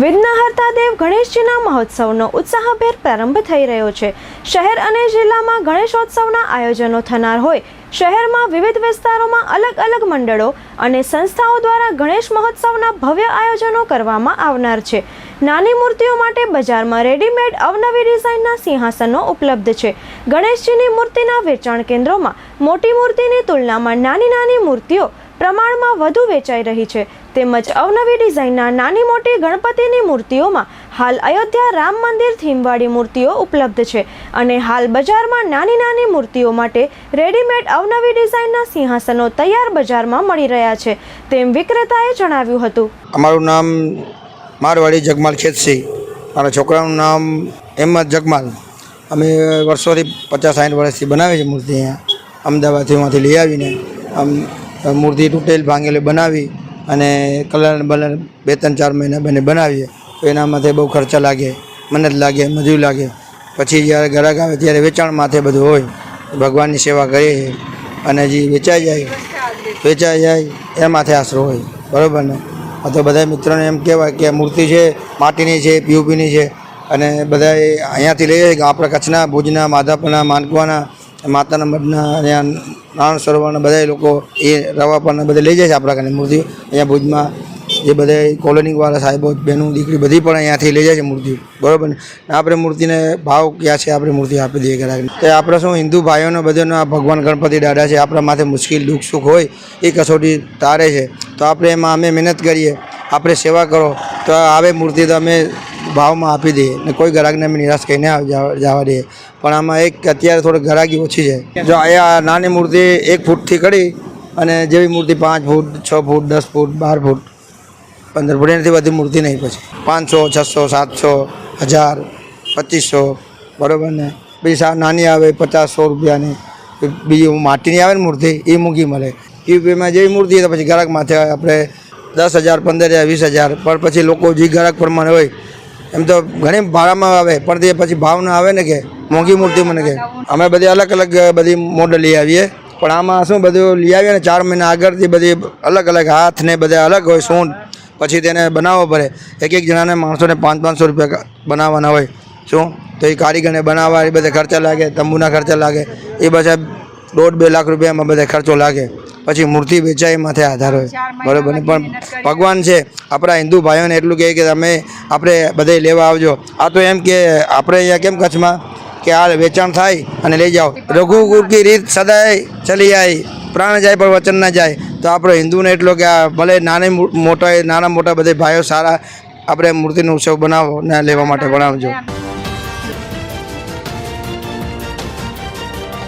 વિઘ્નહર્તા દેવ ગણેશજીના મહોત્સવનો ઉત્સાહભેર પ્રારંભ થઈ રહ્યો છે. શહેર અને જિલ્લામાં ગણેશોત્સવના આયોજનો થનાર હોય. શહેરમાં વિવિધ વિસ્તારોમાં અલગ અલગ મંડળો અને સંસ્થાઓ દ્વારા ગણેશ મહોત્સવના ભવ્ય આયોજનો કરવામાં આવનાર છે. નાની મૂર્તિઓ માટે બજારમાં રેડીમેડ અવનવી ડિઝાઇનના સિંહાસનો ઉપલબ્ધ છે. ગણેશજીની મૂર્તિના વેચાણ કેન્દ્રોમાં મોટી મૂર્તિની તુલનામાં નાની નાની મૂર્તિઓ પ્રમાણમાં વધુ વેચાઈ રહી છે. તેમજ અવનવી ડિઝાઇનના નાની મોટી ગણપતિની મૂર્તિઓમાં હાલ અયોધ્યા રામ મંદિર થીમવાળી મૂર્તિઓ ઉપલબ્ધ છે અને હાલ બજારમાં નાની નાની મૂર્તિઓ માટે રેડીમેડ અવનવી ડિઝાઇનના સિંહાસનો તૈયાર બજારમાં મળી રહ્યા છે. તેમ વિક્રેતાએ જણાવ્યું હતું. અમારું નામ મારવાડી જગમાલ ખેતસિંહ. મારા છોકરાનું નામ અહેમદ જગમાલ. અમે વર્ષોથી પચાસ સાઠ વર્ષથી બનાવીએ છીએ મૂર્તિ અહીંયા. અમદાવાદથી લઈ આવીને આમ મૂર્તિ તૂટેલ ભાંગેલી બનાવી અને કલર બલર બે ત્રણ ચાર મહિના બને બનાવીએ. તો એના માથે બહુ ખર્ચા લાગે મહેનત લાગે, મજૂર લાગે. પછી જ્યારે ગ્રાહક આવે ત્યારે વેચાણ માથે બધું હોય. ભગવાનની સેવા કરીએ અને જે વેચાઈ જાય વેચાઈ જાય, એ માથે આશરો હોય. બરાબર ને? આ તો બધા મિત્રોને એમ કહેવાય કે મૂર્તિ છે, માટીની છે પીઓપીની છે. અને બધા અહીંયાથી લઈએ જાય કે આપણા કચ્છના ભુજના, માધાપરના, માનકવાના માતાના મઢના અહીંયા નારાયણ સરોવરના બધા લોકો એ રવા પરના બધા લઈ જાય છે આપણા કને મૂર્તિ. અહીંયા ભુજમાં જે બધા કોલોનીવાળા સાહેબો, બહેનો, દીકરી બધી પણ અહીંયાથી લઈ જાય છે મૂર્તિ. બરાબર ને? આપણે મૂર્તિને ભાવ ક્યાં છે આપણે મૂર્તિ આપી દઈએ ગ્રાહકને તો આપણે શું હિન્દુ ભાઈઓનો બધાનો ભગવાન ગણપતિ દાદા છે, આપણા માથે મુશ્કેલ, દુઃખ, સુખ હોય, એ કસોટી તારે છે. તો આપણે એમાં અમે મહેનત કરીએ, આપણે સેવા કરો. તો આવે મૂર્તિ તો અમે ભાવમાં આપી દઈએ ને કોઈ ગ્રાહકને અમે નિરાશ કરીને જવા દઈએ પણ આમાં એક અત્યારે થોડી ગ્રાહકી ઓછી છે. જો અહીંયા નાની મૂર્તિ એક ફૂટથી કરી અને જેવી મૂર્તિ પાંચ ફૂટ, છ ફૂટ, દસ ફૂટ, બાર ફૂટ, પંદર ફૂટ, એનાથી બધી મૂર્તિ નહીં પછી. પાંચસો, છસો, સાતસો, હજાર, પચીસો, બરાબર ને? બીજી નાની આવે પચાસ સો રૂપિયાની. બીજી માટીની આવે ને મૂર્તિ એ મૂકી મળે. યુપીમાં જેવી મૂર્તિ તો પછી ગ્રાહક માથે આપણે દસ હજાર, પંદર હજાર, વીસ હજાર, પણ પછી લોકો જે ગ્રાહક પ્રમાણે હોય એમ તો ઘણી ભાડામાં આવે, પણ તે પછી ભાવ ના આવે ને કે મોંઘી મૂર્તિ મને કે. અમે બધી અલગ અલગ બધી મોડલ લઈ આવીએ. પણ આમાં શું બધું લઈ આવીએ ને ચાર મહિના આગળથી બધી અલગ અલગ હાથ ને બધા અલગ હોય સૂંઢ પછી તેને બનાવવો પડે. એક એક જણાને માણસોને પાંચ પાંચસો રૂપિયા બનાવવાના હોય. શું? તો એ કારીગરને બનાવવા, એ બધા ખર્ચા લાગે, તંબુના ખર્ચા લાગે. એ બધા દોઢ બે લાખ રૂપિયામાં બધા ખર્ચો લાગે. પછી મૂર્તિ વેચાય માથે આધાર હોય. બરાબર ને? પણ ભગવાન છે, આપણા હિન્દુ ભાઈઓને એટલું કહે કે તમે, આપણે બધે લેવા આવજો. આ તો એમ કે આપણે અહીંયા કેમ કચ્છમાં? કે આ વેચાણ થાય અને લઈ જાઓ. રઘુકુળ કી રીત સદાય ચલી જાય પ્રાણ જાય પણ વચન ના જાય. તો આપણો હિન્દુને એટલો કે આ ભલે નાની મોટા નાના મોટા બધા ભાઈઓ સારા, આપણે મૂર્તિનો ઉત્સવ બનાવો ને લેવા માટે બનાવજો